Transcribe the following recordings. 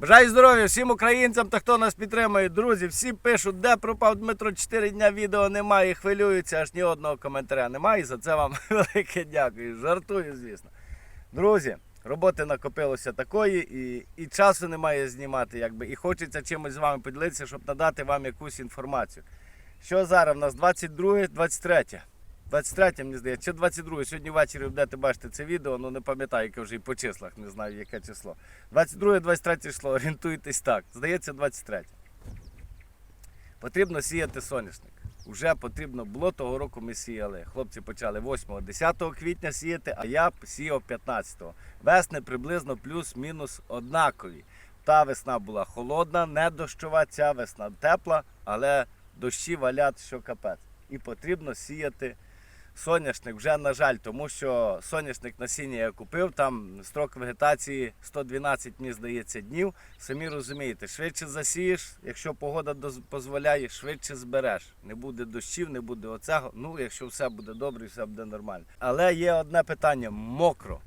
Бажаю здоров'я всім українцям та хто нас підтримує. Друзі, всі пишуть, де пропав Дмитро 4 дня відео немає, хвилюються, аж ні одного коментаря немає. І за це вам велике дякую. Жартую, звісно. Друзі, роботи накопилося такої, і, і часу немає знімати, якби, і хочеться чимось з вами поділитися, щоб надати вам якусь інформацію. Що зараз? У нас 22, 23. 23, мені здається, чи 22. Сьогодні ввечері будете бачити це відео, ну не пам'ятаю, яке вже і по числах, не знаю, яке число. 22, 23 число, орієнтуйтесь так. Здається, 23. Потрібно сіяти соняшник. Уже потрібно було того року ми сіяли. Хлопці почали 8-10 квітня сіяти, а я сіяв 15-го. Весни приблизно плюс-мінус однакові. Та весна була холодна, не дощова, ця весна тепла, але дощі валять, що капець. І потрібно сіяти соняшник вже, на жаль, тому що соняшник насіння я купив, там строк вегетації 112, мені здається, днів. Самі розумієте, швидше засієш, якщо погода доз- дозволяє, швидше збереш. Не буде дощів, не буде оцього. Ну, якщо все буде добре, все буде нормально. Але є одне питання: мокро.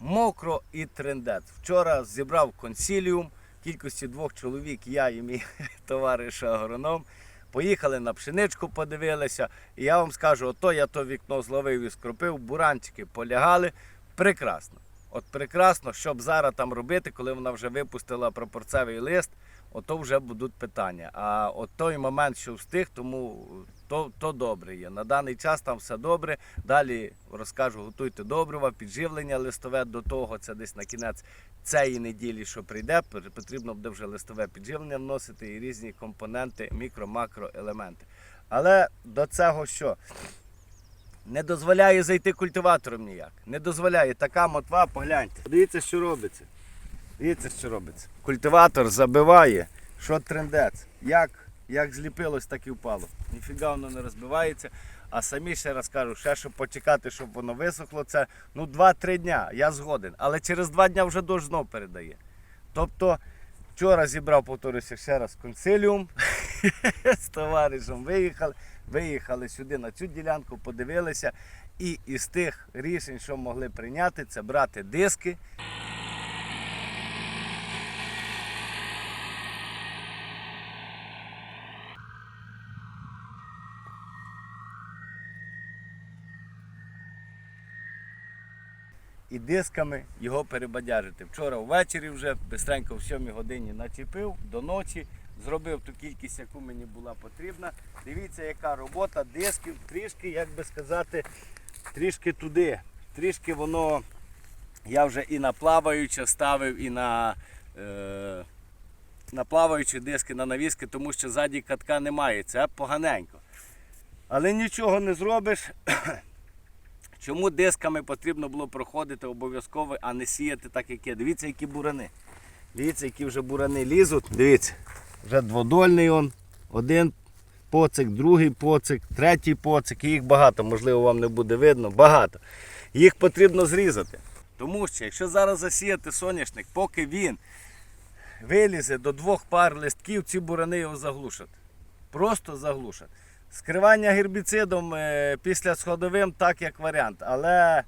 Мокро і трендець. Вчора зібрав консіліум кількості двох чоловік, я і мій товариш агроном. Поїхали на пшеничку, подивилися. І я вам скажу, ото я то вікно зловив і скропив, буранчики полягали. Прекрасно. От прекрасно, щоб зараз там робити, коли вона вже випустила пропорцевий лист, ото вже будуть питання. А от той момент, що встиг, тому то, то добре є. На даний час там все добре. Далі розкажу, готуйте добрива, підживлення листове до того, це десь на кінець цієї неділі, що прийде, потрібно буде вже листове підживлення вносити і різні компоненти, мікро-макро елементи. Але до цього що? Не дозволяє зайти культиватором ніяк. Не дозволяє. Така мотва, погляньте. Дивіться, що робиться. Дивіться, що робиться. Культиватор забиває, що трендець. Як, як зліпилось, так і впало. Ніфіга воно не розбивається. А самі ще раз кажу, ще щоб почекати, щоб воно висохло, це ну 2-3 дня. Я згоден. Але через 2 дня вже дощ передає. Тобто, вчора зібрав, повторюся ще раз, консиліум з товаришем. Виїхали, виїхали сюди на цю ділянку, подивилися. І із тих рішень, що могли прийняти, це брати диски. І дисками його перебадяжити. Вчора ввечері вже бистренько в 7 годині начепив до ночі, зробив ту кількість, яку мені була потрібна. Дивіться, яка робота дисків, трішки, як би сказати, трішки туди. Трішки воно я вже і на плаваюче ставив, і на, е, на плаваючі диски, на навіски, тому що ззаді катка немає. Це поганенько. Але нічого не зробиш. Чому дисками потрібно було проходити обов'язково, а не сіяти так, як є? Дивіться, які бурани. Дивіться, які вже бурани лізуть. Дивіться, вже дводольний он. Один поцик, другий поцик, третій поцик. Їх багато, можливо, вам не буде видно. Багато. Їх потрібно зрізати. Тому що, якщо зараз засіяти соняшник, поки він вилізе до двох пар листків, ці бурани його заглушать. Просто заглушать. Скривання гербіцидом е, після сходовим так як варіант. Але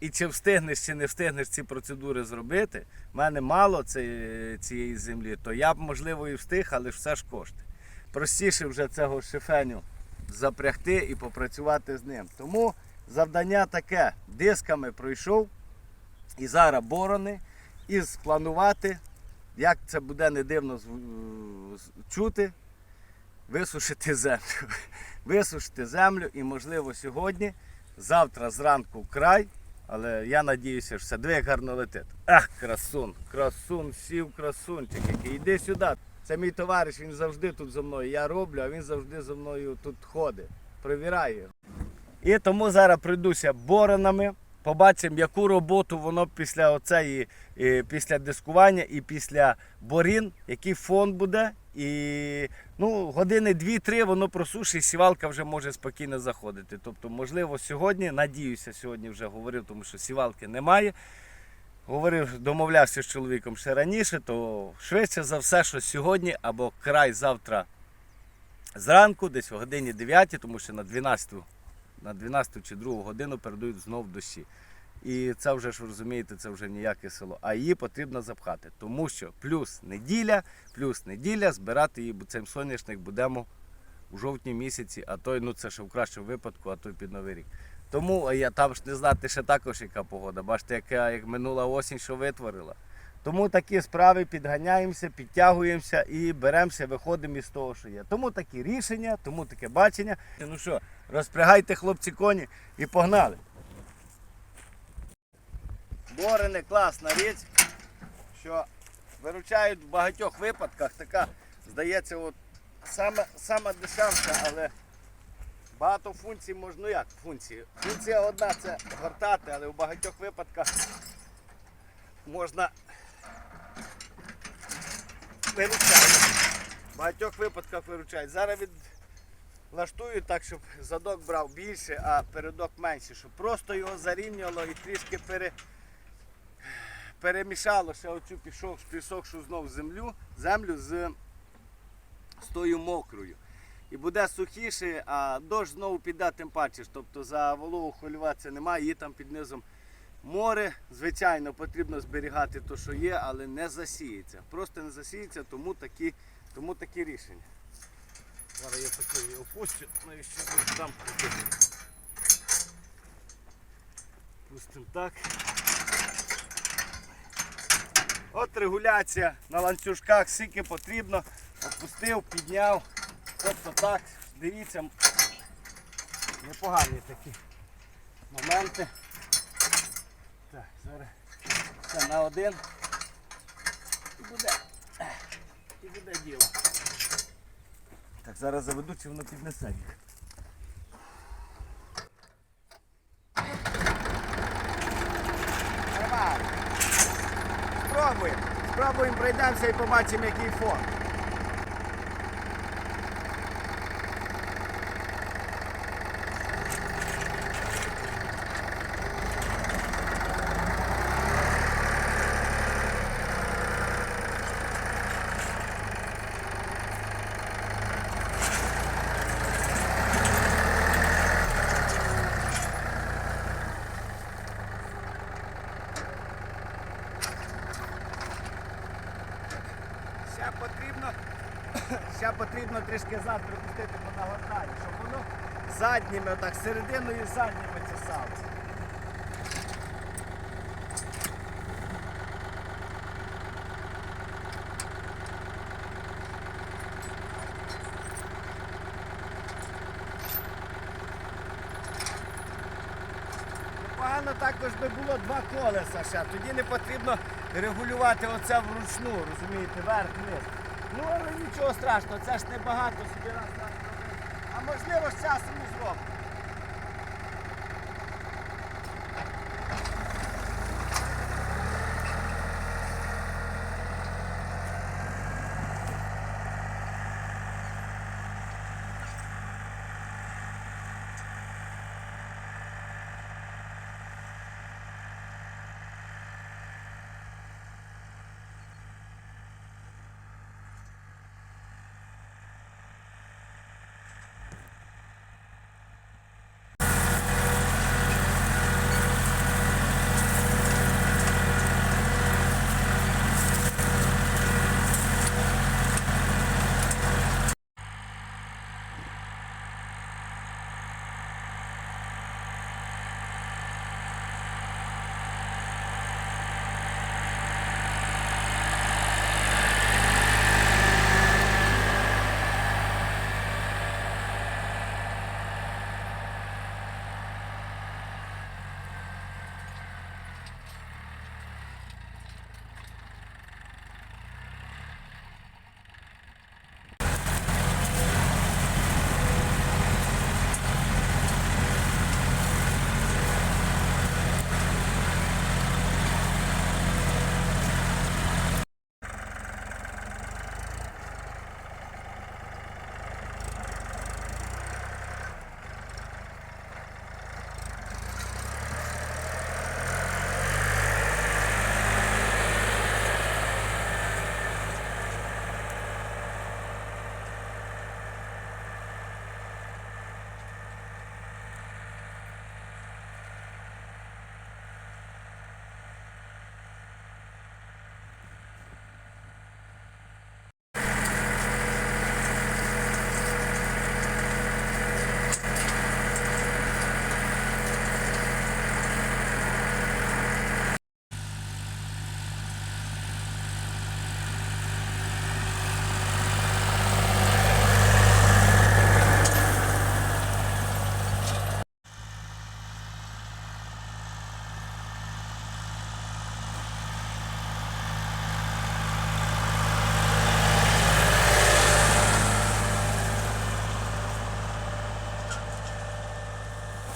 і чи встигнеш, чи не встигнеш ці процедури зробити, в мене мало цієї, цієї землі, то я б можливо і встиг, але ж все ж кошти. Простіше вже цього шифеню запрягти і попрацювати з ним. Тому завдання таке: дисками пройшов і зараз борони, і спланувати, як це буде не дивно чути, висушити землю. Висушити землю і, можливо, сьогодні, завтра зранку край, але я надіюся, що все як гарно летить. Ах, красун, красун, сів красунчик, який йди сюди. Це мій товариш, він завжди тут зі мною. Я роблю, а він завжди зі мною тут ходить, провіряє. І тому зараз пройдуся боронами. Побачимо, яку роботу воно після оцеї, е, після дискування і після борін, який фон буде. І ну, години 2-3 воно просушить, сівалка вже може спокійно заходити. Тобто, можливо, сьогодні, надіюся, сьогодні вже говорив, тому що сівалки немає. Говорив, домовлявся з чоловіком ще раніше, то швидше за все, що сьогодні або край завтра зранку, десь о годині 9, тому що на 12 на 12 чи 2 годину передають знов дощі. І це вже ж розумієте, це вже ніяке село. А її потрібно запхати. Тому що плюс неділя, плюс неділя, збирати її цим соняшник будемо у жовтні місяці, а той, ну це ще в кращому випадку, а той під новий рік. Тому я там ж не знати ще також яка погода. Бачите, яка як минула осінь, що витворила. Тому такі справи підганяємося, підтягуємося і беремося, виходимо із того, що є. Тому такі рішення, тому таке бачення. Ну що, розпрягайте хлопці коні і погнали. Борене класна річ, що виручають в багатьох випадках. Така, здається, от саме, саме дешевша, але багато функцій можна, ну як функції. Функція одна це гортати, але в багатьох випадках можна виручати. В багатьох випадках виручають. Зараз від... влаштую так, щоб задок брав більше, а передок менше, щоб просто його зарівняло і трішки пере... перемішало ще оцю пішов, пісокшу знов землю, землю з, з тою мокрою. І буде сухіше, а дощ знову піде тим паче. Тобто за вологу хвилюватися немає, її там під низом море. Звичайно, потрібно зберігати те, що є, але не засіється. Просто не засіється, тому такі, тому такі рішення. Зараз я такий опустю, навіщо там. Пустимо так. От регуляція на ланцюжках, скільки потрібно. Опустив, підняв. Тобто так, дивіться, непогані такі моменти. Так, зараз це на один. І буде, і буде діло. Так, зараз заведу, чи воно піднесе їх. Нормально. Спробуємо. Пройдемося і побачимо, який фон. Ще потрібно, ще потрібно трішки зад припустити по нагортанні, щоб воно задніми, отак, серединою задніми чесалося. Погано також би було два колеса ще, тоді не потрібно регулювати оце вручну, розумієте, верх-вниз. Ну але нічого страшного, це ж небагато собі раз раз робити. А можливо з часом і зробимо.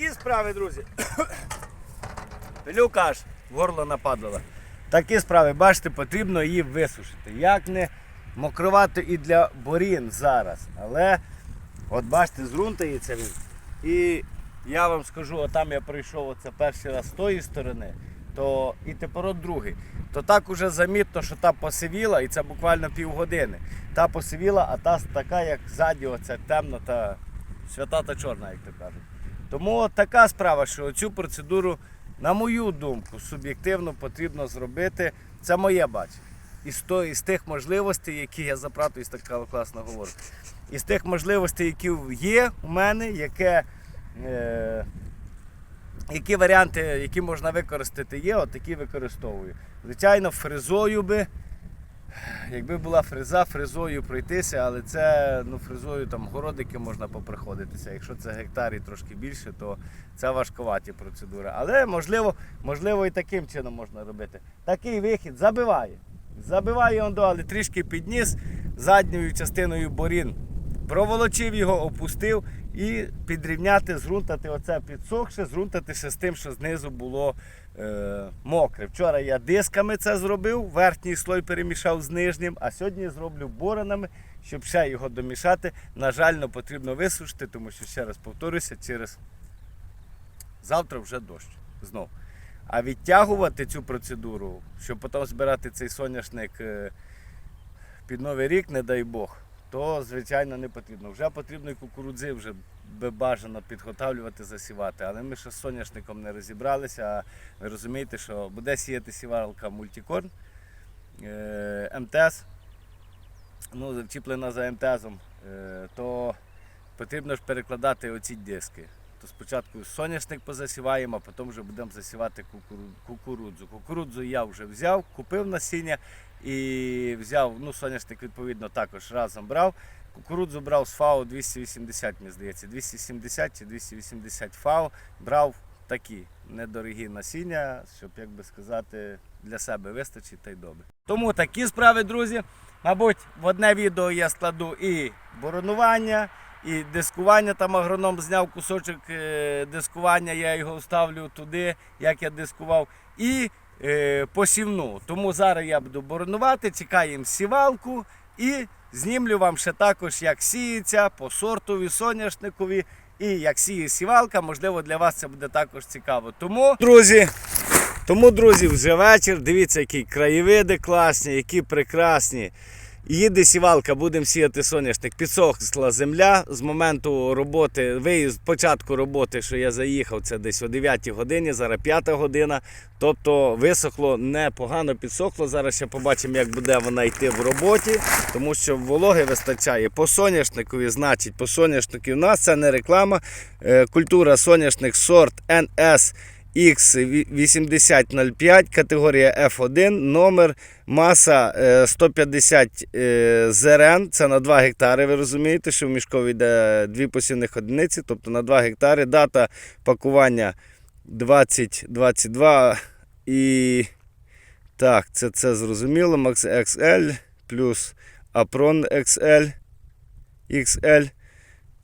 Такі справи, друзі. Пилюка аж горло нападала. Такі справи, бачите, потрібно її висушити. Як не мокрувати і для борін зараз. Але от бачите, зрунтається він. І я вам скажу, отам я прийшов оце перший раз з тої сторони, то і тепер от другий. То так уже замітно, що та посивіла, і це буквально півгодини. Та посивіла, а та така, як ззаді, оце темна та свята та чорна, як то кажуть. Тому от така справа, що цю процедуру, на мою думку, суб'єктивно потрібно зробити. Це моє бачення. Із, то, тих можливостей, які я за так класно говорю. Із тих можливостей, які є у мене, яке, е, які варіанти, які можна використати, є, от такі використовую. Звичайно, фрезою би. Якби була фреза, фрезою пройтися, але це ну, фрезою там городики можна поприходитися. Якщо це гектар трошки більше, то це важковаті процедури. Але можливо, можливо і таким чином можна робити. Такий вихід забиває. Забиває ондо, але трішки підніс задньою частиною борін. Проволочив його, опустив і підрівняти, зрунтати оце підсохше, зрунтати ще з тим, що знизу було е, мокре. Вчора я дисками це зробив, верхній слой перемішав з нижнім, а сьогодні зроблю боронами, щоб ще його домішати. На жаль, потрібно висушити, тому що ще раз повторюся, через завтра вже дощ знов. А відтягувати цю процедуру, щоб потім збирати цей соняшник е, під новий рік, не дай Бог, то звичайно не потрібно. Вже потрібно і кукурудзи вже би бажано підготавлювати, засівати. Але ми ще з соняшником не розібралися. А ви розумієте, що буде сіяти сівалка мультикорн е, МТС, ну, вчіплена за МТСом, е, то потрібно ж перекладати оці диски. То спочатку соняшник позасіваємо, а потім вже будемо засівати кукуру- кукурудзу. Кукурудзу я вже взяв, купив насіння і взяв, ну, соняшник відповідно також разом брав. Кукурудзу брав з ФАО 280, мені здається, 270 чи 280 ФАО. Брав такі недорогі насіння, щоб, як би сказати, для себе вистачить та й добре. Тому такі справи, друзі. Мабуть, в одне відео я складу і боронування, і дискування. Там агроном зняв кусочок е, дискування, я його вставлю туди, як я дискував. І посівну. Тому зараз я буду боронувати, тікаємо сівалку і знімлю вам ще також, як сіється по сортові, соняшникові і як сіє сівалка. Можливо, для вас це буде також цікаво. Тому, друзі, тому, друзі, вже вечір. Дивіться, які краєвиди класні, які прекрасні. Їде сівалка, будемо сіяти соняшник. Підсохла земля з моменту роботи, виїзд, початку роботи, що я заїхав, це десь о 9 годині, зараз 5 година. Тобто висохло непогано підсохло. Зараз ще побачимо, як буде вона йти в роботі, тому що вологи вистачає. По соняшникові, значить, по соняшнику у нас це не реклама. Е, Культура соняшник сорт NS X8005, категорія F1, номер, маса е, 150 е, зерен, це на 2 гектари, ви розумієте, що в мішкові йде 2 посівних одиниці, тобто на 2 гектари. Дата пакування 2022 і так, це, це зрозуміло, Max XL плюс Apron XL XL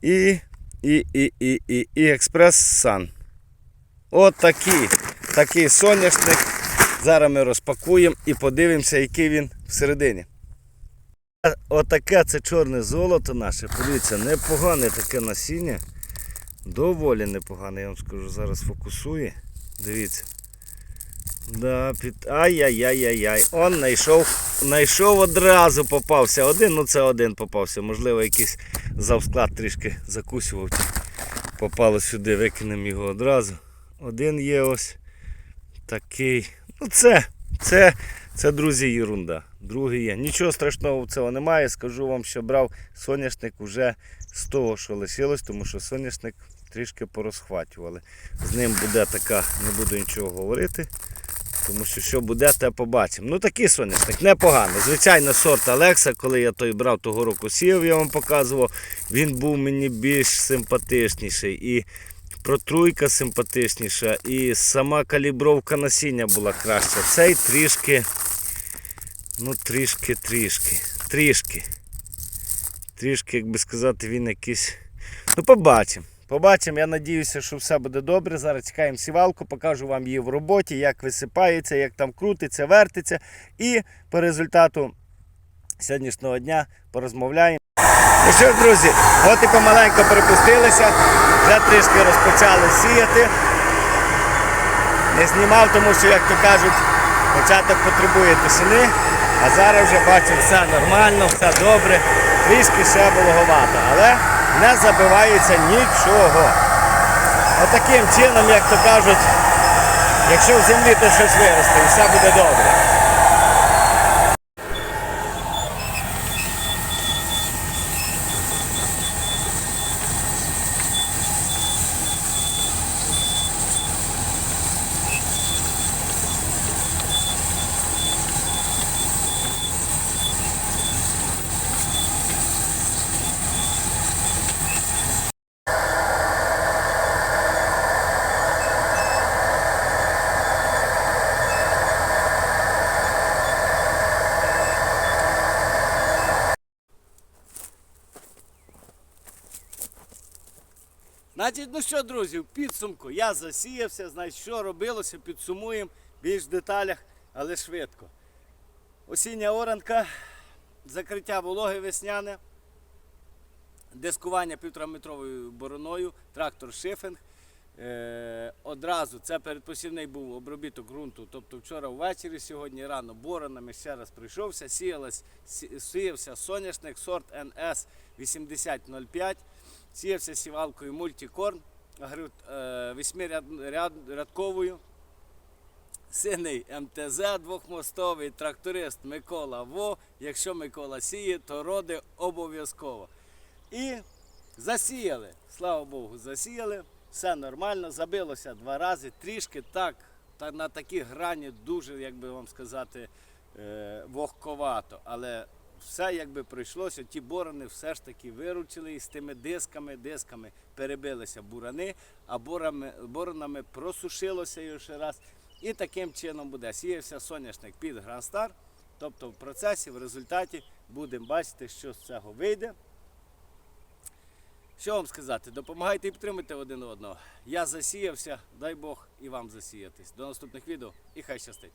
і, і, і, і, і, і Express Sun. От такий, такий соняшник. Зараз ми розпакуємо і подивимося, який він всередині. Отаке це чорне золото наше. Подивіться, непогане таке насіння. Доволі непогане, я вам скажу, зараз фокусує. Дивіться. Да, під... Ай-яй-яй-яй-яй. Он знайшов, знайшов одразу попався. Один, ну це один попався. Можливо, якийсь завсклад трішки закусював. Попало сюди, викинемо його одразу. Один є ось такий. Ну це, це, це, друзі, єрунда. Другий є. Нічого страшного в цього немає. Скажу вам, що брав соняшник вже з того, що лишилось, тому що соняшник трішки порозхватювали. З ним буде така, не буду нічого говорити. Тому що що буде, те побачимо. Ну такий соняшник, непоганий. Звичайно, сорт Алекса, коли я той брав того року сів, я вам показував, він був мені більш симпатичніший. І протруйка симпатичніша, і сама калібровка насіння була краща. Цей трішки, ну трішки, трішки, трішки. Трішки, як би сказати, він якийсь. Ну, побачимо. Побачимо, я надіюся, що все буде добре. Зараз чекаємо сівалку, покажу вам її в роботі, як висипається, як там крутиться, вертиться. І по результату сьогоднішнього дня порозмовляємо. Ну що ж, друзі, от і помаленько перепустилися, вже трішки розпочали сіяти. Не знімав, тому що, як то кажуть, початок потребує тишини, а зараз вже бачу, все нормально, все добре, трішки ще вологовато, але не забивається нічого. Отаким чином, як то кажуть, якщо в землі то щось виросте, і все буде добре. Значить, ну що, друзі, в підсумку я засіявся, значить, що робилося, підсумуємо більш в деталях, але швидко. Осіння оранка, закриття вологи весняне, дискування півтораметровою бороною, трактор шифинг. Е, одразу це передпосівний був обробіток ґрунту. Тобто вчора ввечері, сьогодні рано боронами ще раз прийшовся, сіялась, сіявся соняшник сорт NS 8005, сіявся сівалкою мультикорн агрю- е, восьмирядковою. Синий МТЗ двохмостовий, тракторист Микола Во. Якщо Микола сіє, то роди обов'язково. І засіяли. Слава Богу, засіяли. Все нормально, забилося два рази, трішки так, та на такі грані дуже, як би вам сказати, е, вогковато. Але все якби пройшлося, ті борони все ж таки виручили і з тими дисками, дисками перебилися бурани, а борами, боронами просушилося його ще раз. І таким чином буде. Сіявся соняшник під Грандстар. Тобто в процесі, в результаті будемо бачити, що з цього вийде. Що вам сказати? Допомагайте і підтримуйте один одного. Я засіявся, дай Бог і вам засіятись. До наступних відео і хай щастить.